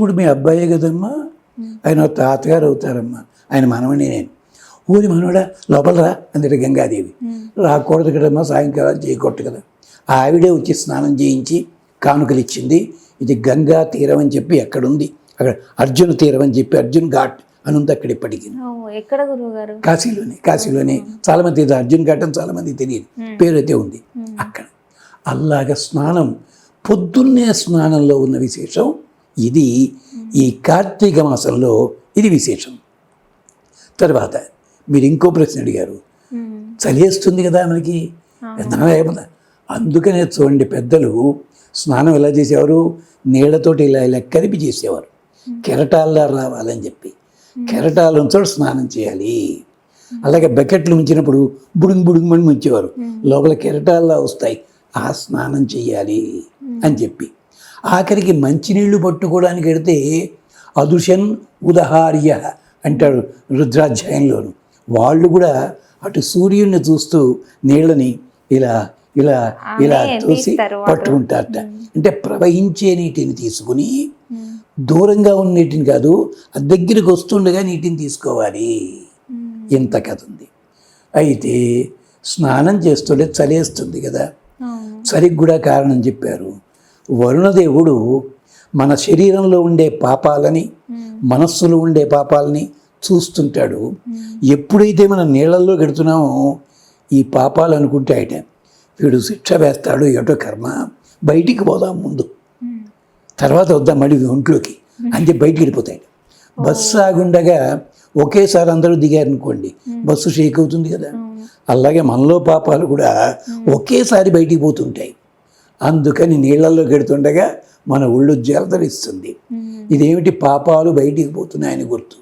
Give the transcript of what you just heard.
భీష్ముడు మీ అబ్బాయే కదమ్మా? ఆయన తాతగారు అవుతారమ్మా. ఆయన మనవని నేను. ఊరి మనవడా లోపల రా అందరి గంగాదేవి. రాకూడదు కదమ్మా సాయంకాలం చేయకూడదు కదా. ఆవిడే వచ్చి స్నానం చేయించి కానుకలు ఇచ్చింది. ఇది గంగా తీరం అని చెప్పి ఎక్కడుంది? అక్కడ అర్జున తీరం అని చెప్పి అర్జున్ ఘాట్ అని ఉంది అక్కడ ఇప్పటికి. ఎక్కడ గారు కాశీలోనే కాశీలోనే. చాలా మంది అర్జున్ ఘాట్ అని చాలా మంది తెలియదు. పేరు అయితే ఉంది. అక్కడ. అలాగ స్నానం. పొద్దున్నే స్నానంలో ఉన్న విశేషం ఇది ఈ కార్తీక మాసంలో ఇది విశేషం. తర్వాత మీరు ఇంకో ప్రశ్న అడిగారు. ఉమ్, చలివేస్తుంది కదా మనకి? లేకపోతే అందుకనే చూడండి పెద్దలు స్నానం ఎలా చేసేవారు? నీళ్ళతోటి ఇలా ఇలా కలిపి చేసేవారు. కెరటాల్లో రావాలని చెప్పి. కెరటాలు ఉంచడం స్నానం చేయాలి. అలాగే బకెట్లు ఉంచినప్పుడు బుడుంగ్ బుడుంగ్ ముంచేవారు. లోపల కెరటాల్లో వస్తాయి. ఆ స్నానం చేయాలి అని చెప్పి. ఆఖరికి మంచినీళ్ళు పట్టుకోవడానికి వెడితే అదుషన్ ఉదహార్య అంటాడు రుద్రాధ్యాయంలోను. వాళ్ళు కూడా అటు సూర్యుడిని చూస్తూ నీళ్ళని ఇలా ఇలా ఇలా చూసి. పట్టుకుంటారట. అంటే ప్రవహించే నీటిని తీసుకుని దూరంగా ఉన్న నీటిని కాదు దగ్గరికి వస్తుండగా నీటిని తీసుకోవాలి. ఇంత కథ ఉంది. అయితే స్నానం చేస్తుంటే చలేస్తుంది కదా. చలికి కూడా కారణం చెప్పారు. వరుణదేవుడు మన శరీరంలో ఉండే పాపాలని మనస్సులో ఉండే పాపాలని చూస్తుంటాడు. ఎప్పుడైతే మనం నీళ్ళల్లో గడుతున్నామో ఈ పాపాలు అనుకుంటే ఆయన. వీడు శిక్ష వేస్తాడు ఏటో కర్మ. బయటికి పోదాం ముందు. తర్వాత వద్దాం మళ్ళీ ఒంట్లోకి. అంటే బయటికి వెళ్ళిపోతాయి బస్సు ఆగుండగా ఒకేసారి అందరూ దిగారనుకోండి బస్సు షేక్ అవుతుంది కదా. అలాగే మనలో పాపాలు కూడా ఒకేసారి బయటికి పోతుంటాయి. అందుకని నీళ్ళల్లో గెడుతుండగా మన ఒళ్ళు జలదరిస్తుంది. ఉమ్, ఇదేమిటి పాపాలు బయటికి పోతున్నాయని గుర్తు.